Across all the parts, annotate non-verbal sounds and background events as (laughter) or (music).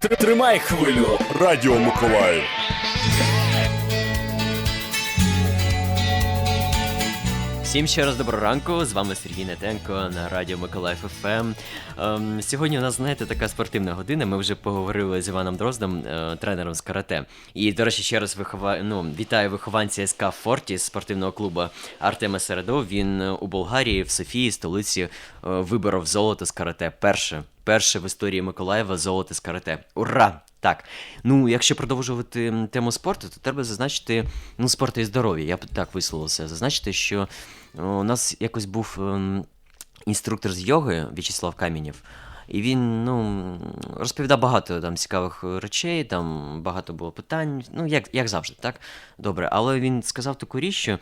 Тримай хвилю. Радіо Миколаїв. Всім ще раз доброго ранку. З вами Сергій Нетенко на радіо Миколаїв ФМ. Ем, сьогодні у нас, знаєте, така спортивна година. Ми вже поговорили з Іваном Дроздом, е, тренером з карате. І, до речі, ще раз вихова... ну, вітаю вихованця СК Фортіс спортивного клубу Артема Середов. Він е, у Болгарії, в Софії, столиці, е, виборов золото з карате. Перше. Перше в історії Миколаєва золото з карате. Ура! Так, ну якщо продовжувати тему спорту, то треба зазначити ну, спорт і здоров'я. Я б так висловився. Зазначити, що у нас якось був ем, інструктор з йоги В'ячеслав Камінєв. І він ну, розповідав багато там цікавих речей, там багато було питань, ну, як, як завжди, так? Добре. Але він сказав таку річ, що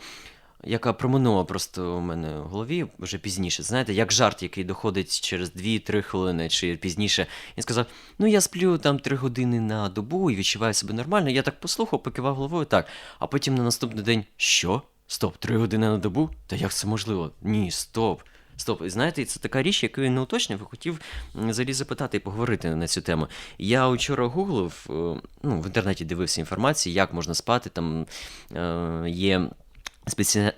яка проминула просто у мене в голові вже пізніше. Знаєте, як жарт, який доходить через 2-3 хвилини чи пізніше. Він сказав: Ну, я сплю там 3 години на добу і відчуваю себе нормально. Я так послухав, покивав головою так. А потім на наступний день що? Стоп, 3 години на добу? Та як це можливо? Ні, стоп. Стоп, і знаєте, це така річ, яку він не уточнив, і хотів взагалі запитати і поговорити на цю тему. Я вчора гуглив, е, ну, в інтернеті дивився інформацію, як можна спати. Там е, є спеці...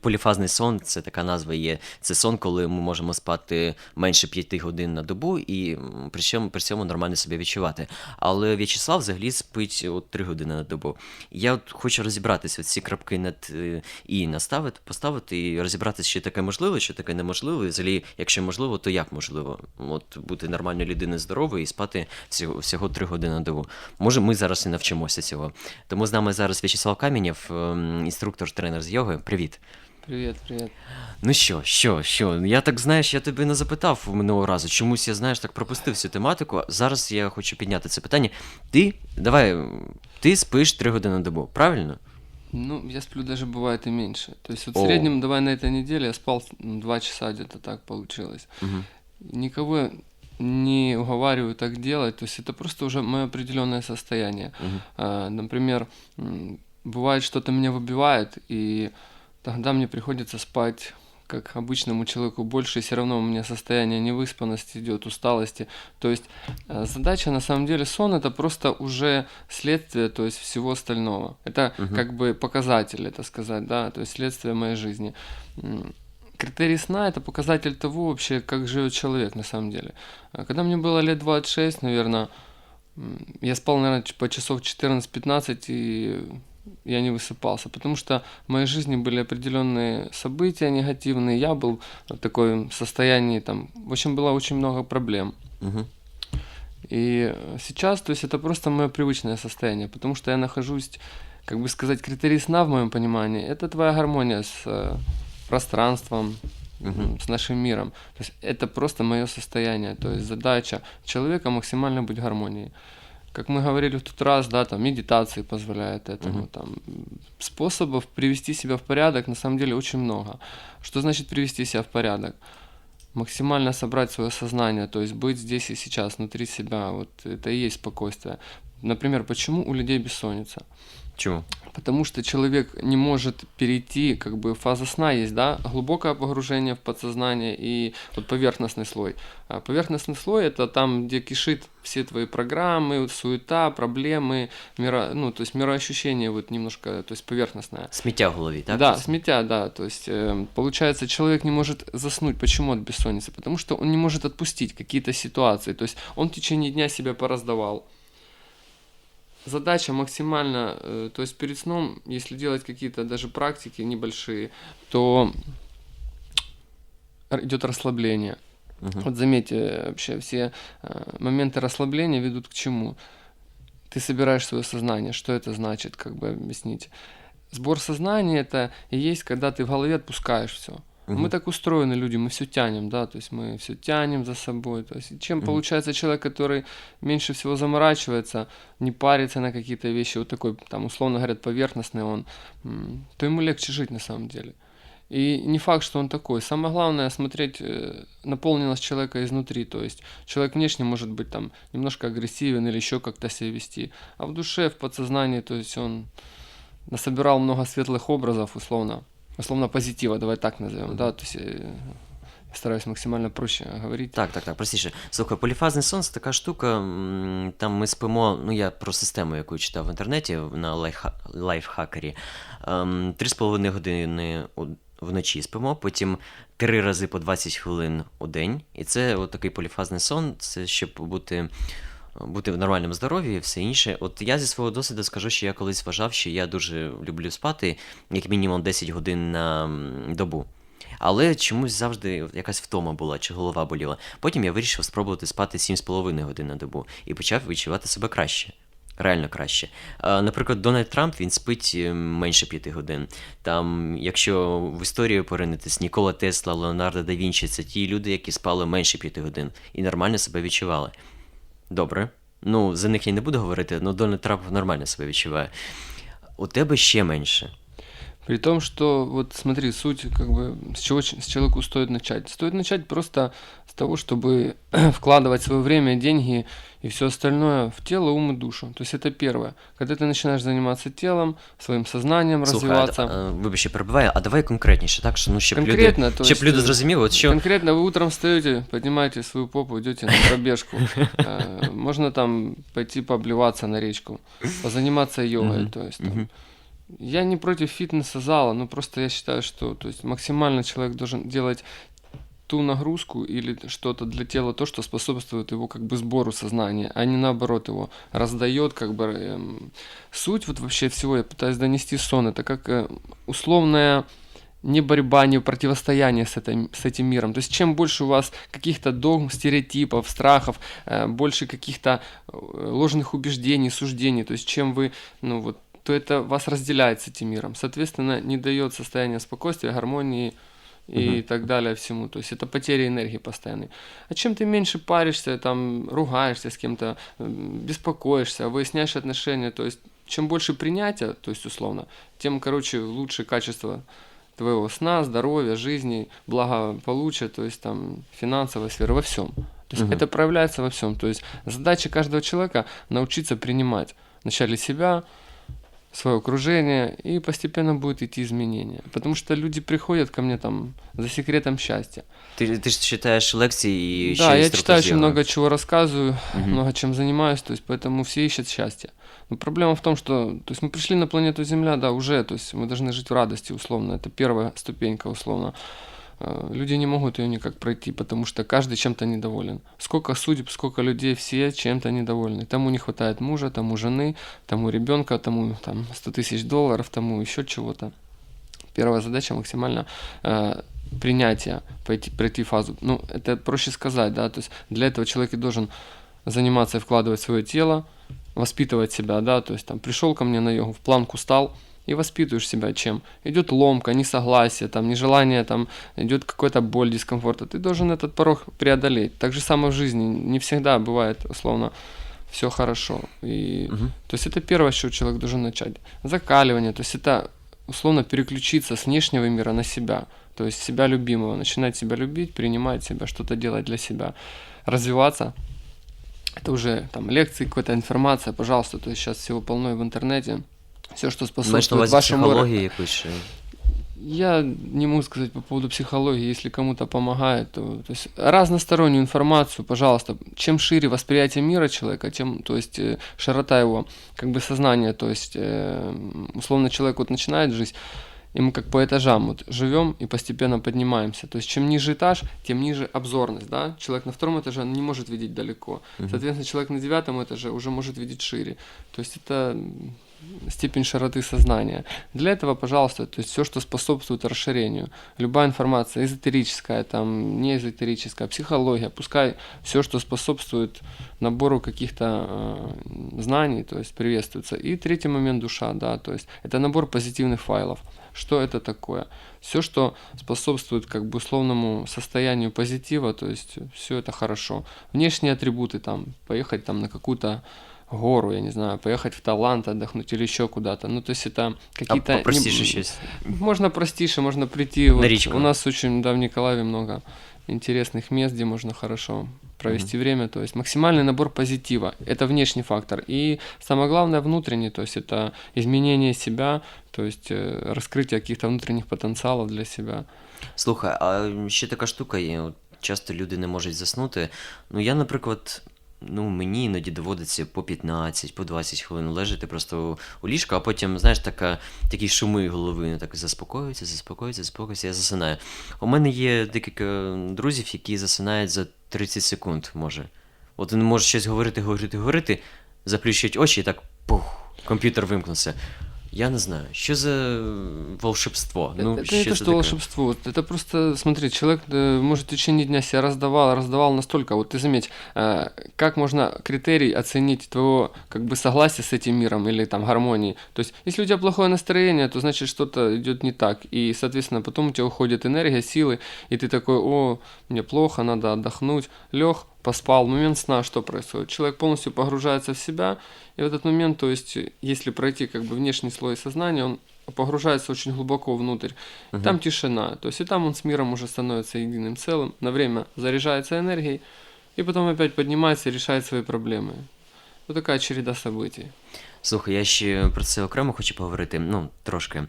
поліфазний сон, це така назва є. Це сон, коли ми можемо спати менше 5 годин на добу і при цьому, при цьому нормально себе відчувати. Але В'ячеслав взагалі спить от 3 години на добу. Я от хочу розібратися, ці крапки над е, і наставити, поставити і розібратися, що таке можливо, що таке неможливо. І взагалі, якщо можливо, то як можливо? От бути нормальною людиною здоровою і спати всього, всього 3 години на добу. Може, ми зараз і навчимося цього. Тому з нами зараз В'ячеслав Камінєв, ем, інструктор, тренер з йоги. Привіт. Привет, привет. Ну що, що, що? Я так знаєш, я тебе не запитав минулого разу. Чомусь я знаєш, так пропустив цю тематику. Зараз я хочу підняти це питання. Ти, давай, ти спиш 3 години на добу, правильно? Ну, я сплю даже бывает и меньше. То есть вот О. в среднем, давай на этой неделе я спал ну, два часа где-то так получилось. Угу. Никого не уговариваю так делать, то есть это просто уже мое определенное состояние. Угу. А, например, м, бывает что-то меня выбивает, и тогда мне приходится спать как обычному человеку больше, и все равно у меня состояние невыспанности идет, усталости. То есть э, задача на самом деле сон это просто уже следствие, то есть всего остального. Это Мгм. как бы показатель, это сказать, да, то есть следствие моей жизни. Критерий сна это показатель того вообще, как живет человек на самом деле. А Когда мне было лет 26, наверное, я спал, наверное, по часов 14-15 и я не высыпался, потому что в моей жизни были определенные события негативные, я был в таком состоянии, там, в общем, было очень много проблем. Угу. И сейчас, то есть это просто мое привычное состояние, потому что я нахожусь, как бы сказать, критерий сна в моем понимании, это твоя гармония с э, пространством, м, с нашим миром. То есть это просто мое состояние, то есть задача человека максимально быть в гармонии. Как мы говорили в тот раз, да, там медитации позволяют этому, Мгм. там способов привести себя в порядок на самом деле очень много. Что значит привести себя в порядок? максимально собрать свое сознание, то есть быть здесь и сейчас, внутри себя, вот это и есть спокойствие. Например, почему у людей бессонница? Чому? Потому что человек не может перейти, как бы фаза сна есть, да, глубокое погружение в подсознание и вот поверхностный слой. А поверхностный слой это там, где кишит все твои программы, суета, проблемы, миро, ну, то есть мироощущение вот немножко, то есть поверхностное. Сміття в голові, так? Да, сметя, да. То есть, э, получается, человек не может заснуть. Почему от бессонницы? Потому что он не может отпустить какие-то ситуации. То есть, он в течение дня себя пораздавал. Задача максимально, э, то есть перед сном, если делать какие-то даже практики небольшие, то идет расслабление. Мгм. Вот заметьте, вообще все э, моменты расслабления ведут к чему? Ты собираешь свое сознание. Что это значит, как бы объяснить? Сбор сознания это и есть, когда ты в голове отпускаешь все. Мгм. Мы так устроены люди, мы все тянем, да, то есть мы все тянем за собой. То есть чем Мгм. получается человек, который меньше всего заморачивается, не парится на какие-то вещи, вот такой, там, условно говорят, поверхностный он, то ему легче жить на самом деле. И не факт, что он такой. Самое главное смотреть э, наполненность человека изнутри. То есть человек внешне может быть там немножко агрессивен или еще как-то себя вести. А в душе, в подсознании, то есть он насобирал много светлых образов, условно, условно позитива, давай так назовем, да, то есть э, стараюсь максимально проще говорить. Так, так, так, простіше. Слухай, поліфазний сон це така штука. Там ми спимо. Ну, я про систему, яку читав в інтернеті на лайфха- лайфхакері. Ем, Три з половиною години вночі спимо, потім три рази по 20 хвилин у день. І це от такий поліфазний сон, це щоб бути. Бути в нормальному здоров'ї і все інше. От я зі свого досвіду скажу, що я колись вважав, що я дуже люблю спати, як мінімум 10 годин на добу. Але чомусь завжди якась втома була чи голова боліла. Потім я вирішив спробувати спати 7,5 годин на добу і почав відчувати себе краще. Реально краще. Наприклад, Дональд Трамп він спить е, менше 5 годин. Там, якщо в історію поринитись, Нікола Тесла, Леонардо да Вінчі це ті люди, які спали менше 5 годин і нормально себе відчували. Добре. Ну, за них я не буду говорити, але Дональд Трамп нормально себе відчуває. У тебе ще менше. При том, что вот смотри, суть как бы с чего с человеку стоит начать. Стоит начать просто того, чтобы (clears throat) вкладывать свое время, деньги и все остальное в тело, ум и душу. То есть это первое. Когда ты начинаешь заниматься телом, своим сознанием Слухай, развиваться. а, а, вибач, я перебиваю, а давай конкретніше, так? Що, ну, щоб люди, Конкретно, то щоб есть, люди э, зрозуміли, от що. Конкретно вы утром встаете, поднимаете свою попу, идете на пробежку. (laughs) Э, Можно там пойти пообливаться на речку, позаниматься йогой. То есть там. Я не против фитнеса зала, но просто я считаю, что то есть максимально человек должен делать ту нагрузку или что-то для тела, то, что способствует его как бы сбору сознания, а не наоборот его раздает как бы эм, суть вот вообще всего я пытаюсь донести сон это как э, условная не борьба, не противостояние с, этой, с этим миром. То есть чем больше у вас каких-то догм, стереотипов, страхов, э, больше каких-то э, ложных убеждений, суждений, то есть чем вы, ну вот, то это вас разделяет с этим миром. Соответственно, не дает состояния спокойствия, гармонии и Мгм. так далее всему. То есть это потеря энергии постоянной. А чем ты меньше паришься, там, ругаешься с кем-то, беспокоишься, выясняешь отношения, то есть чем больше принятия, то есть условно, тем, короче, лучше качество твоего сна, здоровья, жизни, благополучия, то есть там финансовой сферы, во всем. То есть Мгм. это проявляется во всем. То есть задача каждого человека научиться принимать вначале себя, свое окружение, и постепенно будет идти изменения. Потому что люди приходят ко мне там за секретом счастья. Ти, ти ж читаєш лекції і ще да, я інструктор читаю з очень йоги. много чего рассказываю, Мгм. много чем занимаюсь, то есть поэтому все ищут счастье. Но проблема в том, что то есть мы пришли на планету Земля, да, уже, то есть мы должны жить в радости, условно. Это первая ступенька, условно. Э, Люди не могут ее никак пройти, потому что каждый чем-то недоволен. Сколько судеб, сколько людей, все чем-то недовольны. Тому не хватает мужа, тому жены, тому ребенка, тому там 100 тысяч долларов, тому еще чего-то. Первая задача максимально э, принятие, пойти, пройти фазу. Ну, это проще сказать, да, то есть для этого человек и должен заниматься и вкладывать свое тело, воспитывать себя, да, то есть там пришел ко мне на йогу, в планку стал, и воспитываешь себя чем? Идет ломка, несогласие, там, нежелание, там, идет какая-то боль, дискомфорт, а ты должен этот порог преодолеть. Так же самое в жизни, не всегда бывает, условно, все хорошо. И, Мгм. То есть это первое, с чего человек должен начать. Закаливание, то есть это условно переключиться с внешнего мира на себя. То есть себя любимого, начинать себя любить, принимать себя, что-то делать для себя, развиваться. Это уже там лекции, какая-то информация, пожалуйста, то есть сейчас всего полно в интернете Все, что Маєш на способствует увазі вашему... психології якусь. чи- Я не могу сказать по поводу психологии, если кому-то помогает, то, то есть разностороннюю информацию, пожалуйста. Чем шире восприятие мира человека, тем, то есть э, широта его как бы сознания, то есть э, условно человек вот начинает жизнь, и мы как по этажам вот живем и постепенно поднимаемся. То есть чем ниже этаж, тем ниже обзорность, да. Человек на втором этаже не может видеть далеко. Мгм. Соответственно, человек на девятом этаже уже может видеть шире. То есть это м, степень широты сознания. Для этого, пожалуйста, то есть все, что способствует расширению. Любая информация, эзотерическая, там, не эзотерическая, психология, пускай все, что способствует набору каких-то э, знаний, то есть приветствуется. И третий момент душа, да, то есть это набор позитивных файлов. Что это такое? Все, что способствует как бы условному состоянию позитива, то есть все это хорошо. Внешние атрибуты, там, поехать там на какую-то гору, я не знаю, поехать в Таиланд отдохнуть или еще куда-то. Ну, то есть это А какие-то... не- попростіше щось. Можно простейше, можно прийти. Вот речку. У нас очень, да, в Николаеве много интересных мест, где можно хорошо провести время. То есть максимальный набор позитива. Это внешний фактор. И самое главное внутренний, то есть это изменение себя, то есть э, раскрытие каких-то внутренних потенциалов для себя. Слухай, а ще така штука є. Часто люди не можуть заснути. Ну, я, наприклад, ну, мені іноді доводиться по 15, по 20 хвилин лежати просто у, ліжку, а потім, знаєш, така, такі шуми голови, ну, так заспокоюється, заспокоюється, заспокоюється, я засинаю. У мене є декілька друзів, які засинають за 30 секунд, може. От він може щось говорити, говорити, говорити, заплющують очі і так пух, комп'ютер вимкнувся. Я не знаю, що за волшебство. Ну, это, що это це что таке? волшебство? Это просто, смотри, человек э, может в течение дня себя раздавал, раздавал настолько. Вот ты заметь, э, как можно критерий оценить твоего как бы согласия с этим миром или там гармонии. То есть, если у тебя плохое настроение, то значит что-то идет не так. И, соответственно, потом у тебя уходит энергия, силы, и ты такой, о, мне плохо, надо отдохнуть. Лег, поспал. Момент сна, что происходит? Человек полностью погружается в себя, и в этот момент, то есть, если пройти как бы внешний слой сознания, он погружается очень глубоко внутрь. Мгм. Там тишина. То есть и там он с миром уже становится единым целым, на время заряжается энергией, и потом опять поднимается и решает свои проблемы. Вот такая череда событий. Слухай, я ще про це окремо хочу поговорити, ну, трошки.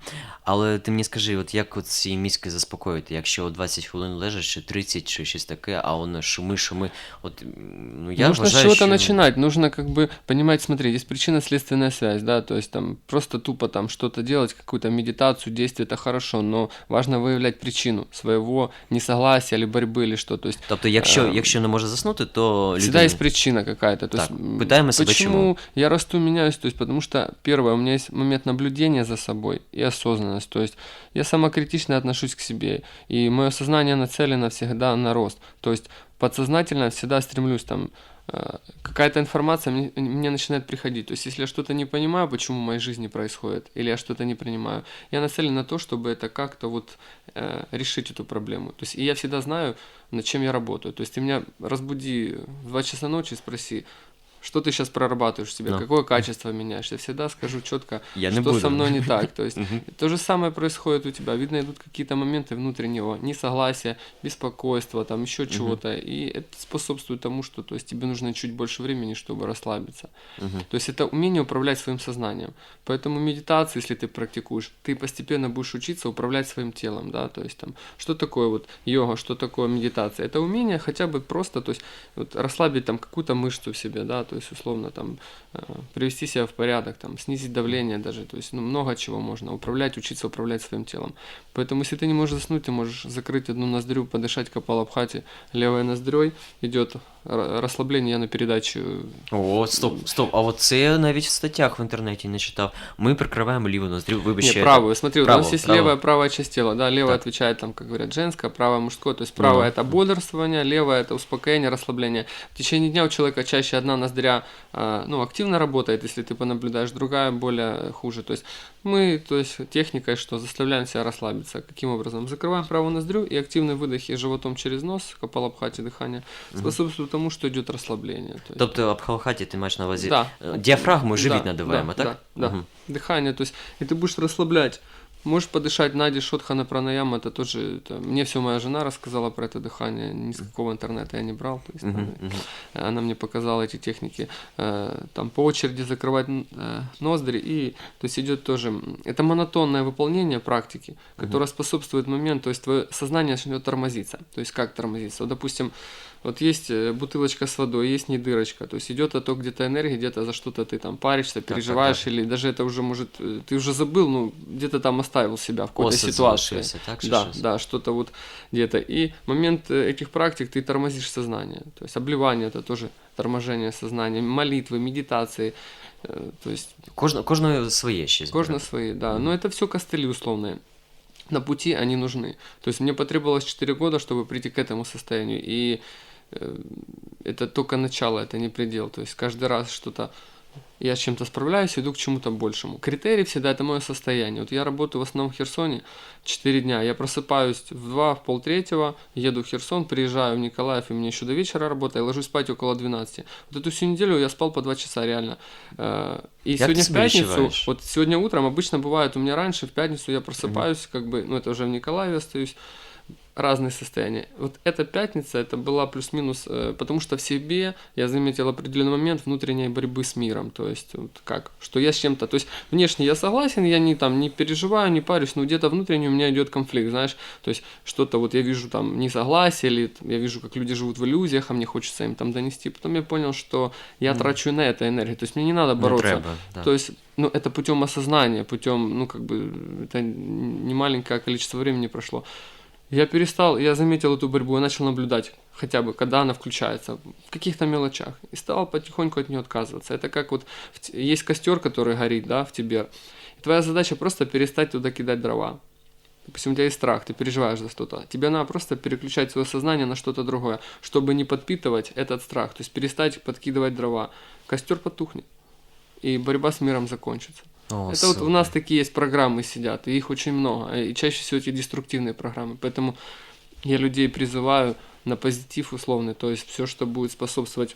Але ти мені скажи, от як от ці мізки заспокоїти, якщо 20 хвилин лежиш, чи 30, чи щось таке, а воно шуми, шуми. От, м, ну, я Нужно с вважаю, чего-то що... начинать, нужно как бы понимать, смотри, есть причинно-следственная связь, да, то есть там просто тупо там что-то делать, какую-то медитацию, действие, это хорошо, но важно выявлять причину своего несогласия или борьбы или что, то есть Тобто, якщо, Ем, якщо не може заснути, то Всегда людина... есть причина какая-то. То Так, есть, м, пытаем себя почему чему? я расту, меняюсь? То есть, потому что, первое, у меня есть момент наблюдения за собой и осознанность. То есть, я самокритично отношусь к себе, и мое сознание нацелено всегда на рост. То есть, подсознательно всегда стремлюсь там э, какая-то информация мне, мне начинает приходить. То есть, если я что-то не понимаю, почему в моей жизни происходит, или я что-то не принимаю, я нацелен на то, чтобы это как-то вот э, решить эту проблему. То есть, и я всегда знаю, над чем я работаю. То есть, ты меня разбуди в 2 часа ночи и спроси, что ты сейчас прорабатываешь себе, Ну. какое качество меняешь. Я всегда скажу четко, Я что буду. со мной не так. То есть, (laughs) то же самое происходит у тебя. Видно, идут какие-то моменты внутреннего несогласия, беспокойства, там еще чего-то. И это способствует тому, что то есть, тебе нужно чуть больше времени, чтобы расслабиться. То есть это умение управлять своим сознанием. Поэтому медитацию, если ты практикуешь, ты постепенно будешь учиться управлять своим телом, да, то есть там, что такое вот йога, что такое медитация? Это умение хотя бы просто, то есть вот расслабить там какую-то мышцу в себе, да, то есть условно там э, привести себя в порядок, там снизить давление даже, то есть ну, много чего можно управлять, учиться управлять своим телом. Поэтому если ты не можешь заснуть, ты можешь закрыть одну ноздрю, подышать капалабхати левой ноздрёй, идет р- расслабление, я на передаче О, стоп, стоп. А от це я навіть в статтях в інтернеті не читав. Ми прикриваємо ліву ноздрю, вибач, Не, що я правую. Смотри, вот у нас Правую, есть правую. левая, правая часть тела. Да, левая Так. отвечает, там, как говорят, женское, правая мужское. То есть правая Ну. это бодрствование, левая это успокоение, расслабление. В течение дня у человека чаще одна ноздря а, ну, активно работает, если ты понаблюдаешь, другая более хуже. То есть мы, то есть техникой, что заставляем себя расслабиться. Каким образом? Закрываем правую ноздрю и активные выдохи животом через нос, капалабхати дыхание, способствует тому, что идет расслабление. То есть- Тобто абхалхаті ти маєш на увазі Да. е, діафрагму живіт Да, надуваємо, да, так? Да, да. Мгм. Дыхание, то есть, и ты будешь расслаблять. Можешь подышать Нади Шотхана Пранаяма, это тоже, это, мне все моя жена рассказала про это дыхание, ни с какого интернета я не брал, то есть, Мгм, там, мгм. она мне показала эти техники, э, там по очереди закрывать н- э, ноздри, и то есть идет тоже, м, это монотонное выполнение практики, которое способствует момент, то есть твое сознание начнет тормозиться, то есть как тормозиться, вот, допустим, вот есть э, бутылочка с водой, есть не дырочка, то есть идет отток где-то энергии, где-то за что-то ты там паришься, так, переживаешь, или даже это уже может, э, ты уже забыл, ну, где-то там оставил себя в какой-то Осад ситуации. так? Да, да, что-то вот где-то. И момент э, этих практик ты тормозишь сознание. То есть обливание это тоже торможение сознания, молитвы, медитации. То есть Кожна, кожної своє ще кожно свои, да. Но это все костыли условные. На пути они нужны. То есть мне потребовалось 4 года, чтобы прийти к этому состоянию. И это только начало, это не предел. То есть каждый раз что-то я с чем-то справляюсь, иду к чему-то большему. Критерий всегда это мое состояние. Вот я работаю в основном в Херсоне 4 дня. Я просыпаюсь в 2, в пол третьего, еду в Херсон, приезжаю в Николаев, и мне еще до вечера работа, я ложусь спать около 12. Вот эту всю неделю я спал по 2 часа, реально. Э, И Как сегодня в пятницу, ощущаешь? вот сегодня утром обычно бывает у меня раньше, в пятницу я просыпаюсь, как бы, ну это уже в Николаеве остаюсь, разные состояния. Вот эта пятница, это была плюс-минус, э, потому что в себе я заметил определенный момент внутренней борьбы с миром. То есть, вот как, что я с чем-то, то есть внешне я согласен, я не там не переживаю, не парюсь, но где-то внутренне у меня идет конфликт, знаешь, то есть что-то вот я вижу там несогласие, или я вижу, как люди живут в иллюзиях, а мне хочется им там донести. Потом я понял, что я трачу на это энергию, то есть мне не надо Не бороться. треба. Да. То есть, ну, это путем осознания, путем, ну, как бы, это не маленькое количество времени прошло. Я перестал, я заметил эту борьбу, я начал наблюдать, хотя бы, когда она включается, в каких-то мелочах, и стал потихоньку от нее отказываться. Это как вот, есть костер, который горит, да, в тебе, и твоя задача просто перестать туда кидать дрова. Допустим, у тебя есть страх, ты переживаешь за что-то. Тебе надо просто переключать свое сознание на что-то другое, чтобы не подпитывать этот страх. То есть перестать подкидывать дрова. Костер потухнет, и борьба с миром закончится. О, Это вот у супер. нас такие есть программы сидят, и их очень много, и чаще всего эти деструктивные программы. Поэтому я людей призываю на позитив условный, то есть все, что будет способствовать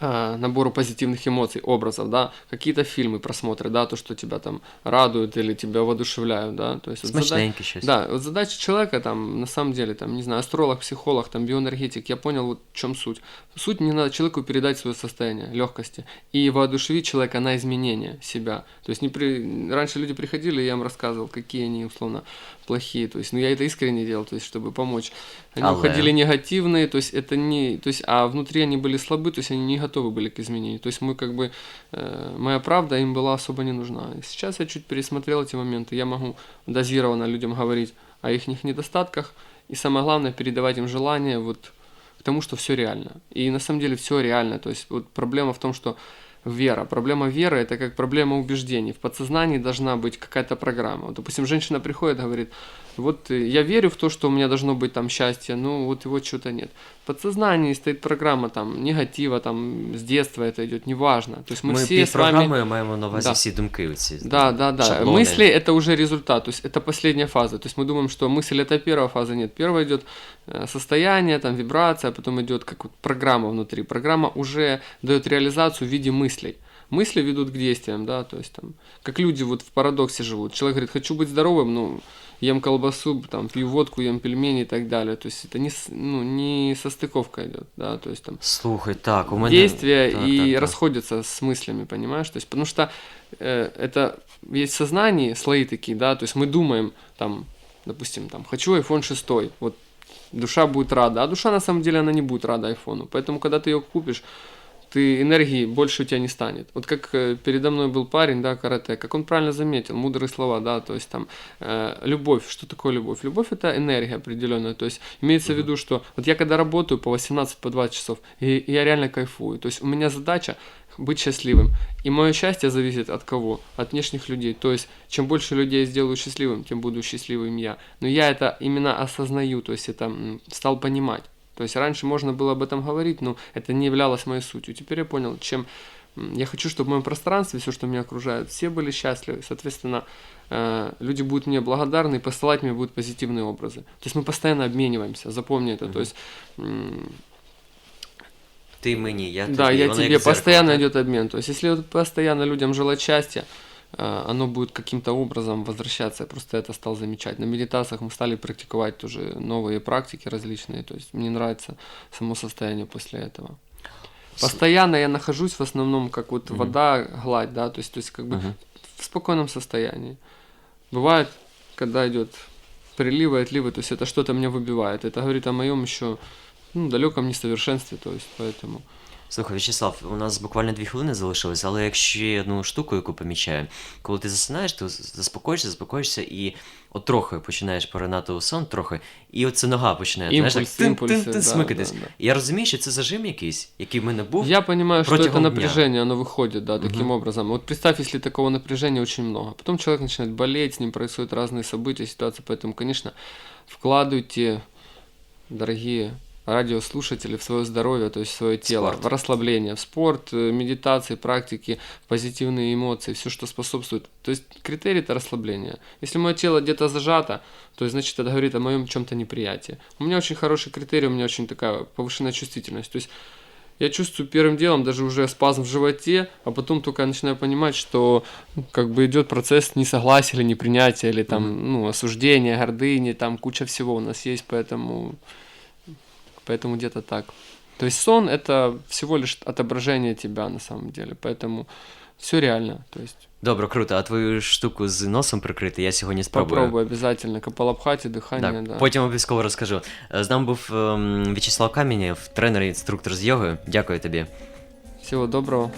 набору позитивных эмоций, образов, да, какие-то фильмы, просмотры, да, то, что тебя там радует или тебя воодушевляют, да, то есть вот зада- Смачненьке щось. да, вот задача человека там, на самом деле, там, не знаю, астролог, психолог, там, биоэнергетик, я понял, вот в чем суть. Суть не надо человеку передать свое состояние легкости и воодушевить человека на изменение себя. То есть не при... раньше люди приходили, я им рассказывал, какие они, условно, плохие, то есть, ну, я это искренне делал, то есть, чтобы помочь. Они Але. уходили негативные, то есть, это не, то есть, а внутри они были слабы, то есть, они не готовы были к изменению. То есть, мы как бы, э, моя правда им была особо не нужна. Сейчас я чуть пересмотрел эти моменты, я могу дозированно людям говорить о их недостатках, и самое главное, передавать им желание вот к тому, что все реально. И на самом деле все реально. То есть вот проблема в том, что вера. Проблема веры это как проблема убеждений. В подсознании должна быть какая-то программа. Вот, допустим, женщина приходит, говорит, вот э, я верю в то, что у меня должно быть там счастье, но вот его что-то нет. В подсознании стоит программа там негатива, там с детства это идет, неважно. То есть мы, Ми все під с вами... програмою маємо на увазі Да. всі думки оці. Да, да, да. шаблоны. Мысли это уже результат, то есть это последняя фаза. То есть мы думаем, что мысль это первая фаза, нет. Первая идет э, состояние, там вибрация, а потом идет как вот программа внутри. Программа уже дает реализацию в виде мыслей. Мысли ведут к действиям, да, то есть там, как люди вот в парадоксе живут. Человек говорит, хочу быть здоровым, ну, ем колбасу, там, пью водку, ем пельмени и так далее. То есть это не, ну, не состыковка идет, да, то есть там Слухай, так, у мене... действия Так, и так, так. расходятся с мыслями, понимаешь? То есть, потому что э, это есть в сознании слои такие, да, то есть мы думаем, там, допустим, там, хочу iPhone 6, вот душа будет рада, а душа на самом деле она не будет рада айфону, поэтому когда ты ее купишь, ты энергии больше у тебя не станет. Вот как э, передо мной был парень, да, карате, как он правильно заметил, мудрые слова, да, то есть там э, любовь, что такое любовь? Любовь это энергия определенная, то есть имеется в виду, что вот я когда работаю по 18, по 20 часов, и я реально кайфую, то есть у меня задача быть счастливым, и мое счастье зависит от кого? От внешних людей, то есть чем больше людей сделаю счастливым, тем буду счастливым я, но я это именно осознаю, то есть это стал понимать. То есть раньше можно было об этом говорить, но это не являлось моей сутью. Теперь я понял, чем я хочу, чтобы в моем пространстве, все, что меня окружает, все были счастливы. Соответственно, э, люди будут мне благодарны и посылать мне будут позитивные образы. То есть мы постоянно обмениваемся, запомни это. То есть, м, Ти мені, я тобі. да, я тебе постоянно так? идет обмен. То есть, если постоянно людям желать счастья, оно будет каким-то образом возвращаться. Я просто это стал замечать. На медитациях мы стали практиковать тоже новые практики различные. То есть мне нравится само состояние после этого. Постоянно я нахожусь в основном как вот Мгм. вода, гладь, да, то есть, то есть как бы Мгм. в спокойном состоянии. Бывает, когда идет приливы, отливы, то есть это что-то меня выбивает. Это говорит о моем еще ну, далеком несовершенстве, то есть поэтому. Слухай, Вячеслав, у нас буквально дві хвилини залишилось, але якщо є одну штуку, яку помічаю, коли ти засинаєш, ти заспокоїшся, заспокоїшся і от трохи починаєш поринати у сон, трохи, і оце нога починає знаєш, Імпульс, так, імпульси, тин-тин-тин да, смикатись. да, да. І Я розумію, що це зажим якийсь, який в мене був. Я понимаю, что это протягом дня. напряжение, оно выходит, да, таким Мгм. образом. Вот представь, если такого напряжения очень много. Потом человек начинает болеть, с ним происходят разные события, ситуации. Поэтому, конечно, вкладывайте, дорогие радиослушателей в свое здоровье, то есть в свое тело, Спорт. в расслабление, в спорт, э, медитации, практики, позитивные эмоции, все, что способствует. То есть критерий это расслабление. Если мое тело где-то зажато, то есть значит это говорит о моем чем-то неприятии. У меня очень хороший критерий, у меня очень такая повышенная чувствительность. То есть я чувствую первым делом даже уже спазм в животе, а потом только я начинаю понимать, что ну, как бы идет процесс несогласия или непринятия, или там, ну, осуждения, гордыни, там куча всего у нас есть, поэтому, поэтому где-то так. То есть сон это всего лишь отображение тебя на самом деле, поэтому все реально. То есть Добре, круто. А твою штуку з носом прикрити я сьогодні спробую. попробуй обязательно капалабхати, дыхание, Так, да. потім обов'язково розкажу. Е, З нами був ем, В'ячеслав Камінєв, тренер і інструктор з йоги. Дякую тобі. Всего доброго.